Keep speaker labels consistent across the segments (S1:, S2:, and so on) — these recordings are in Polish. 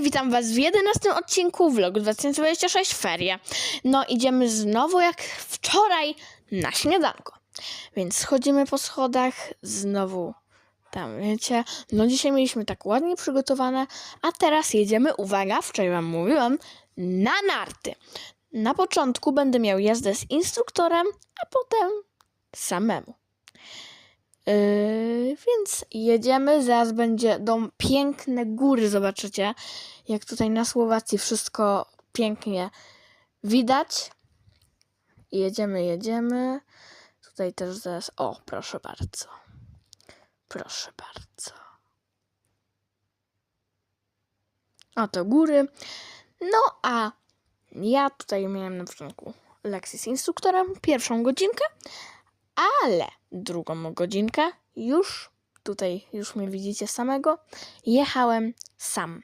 S1: Witam Was w 11 odcinku vlogu 2026 Ferie. No, idziemy znowu jak wczoraj na śniadanko. Więc schodzimy po schodach, znowu tam, wiecie. No, dzisiaj mieliśmy tak ładnie przygotowane, a teraz jedziemy, uwaga, wczoraj Wam mówiłam, na narty. Na początku będę miał jazdę z instruktorem, a potem samemu. Yy, więc jedziemy, zaraz będzie dom piękne góry, zobaczycie, jak tutaj na Słowacji wszystko pięknie widać. Jedziemy, jedziemy. Tutaj też zaraz, o, proszę bardzo. Proszę bardzo. Oto góry. No a ja tutaj miałem na początku lekcję z instruktorem, pierwszą godzinkę, ale drugą godzinkę już tutaj już mnie widzicie samego. Jechałem sam.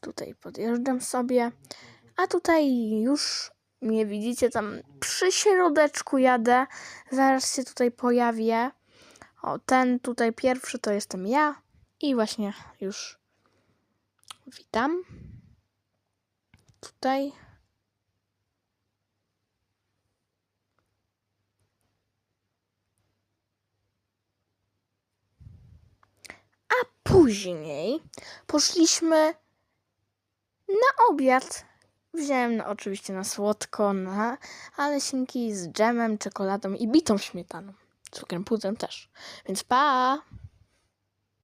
S1: Tutaj podjeżdżam sobie a tutaj już mnie widzicie tam przy środeczku jadę. Zaraz się tutaj pojawię. O ten tutaj pierwszy to jestem ja. I właśnie już witam. Tutaj Później poszliśmy na obiad. Wziąłem no, oczywiście na słodko, na alesinki z dżemem, czekoladą i bitą śmietaną. Cukrem pudzem też. Więc pa!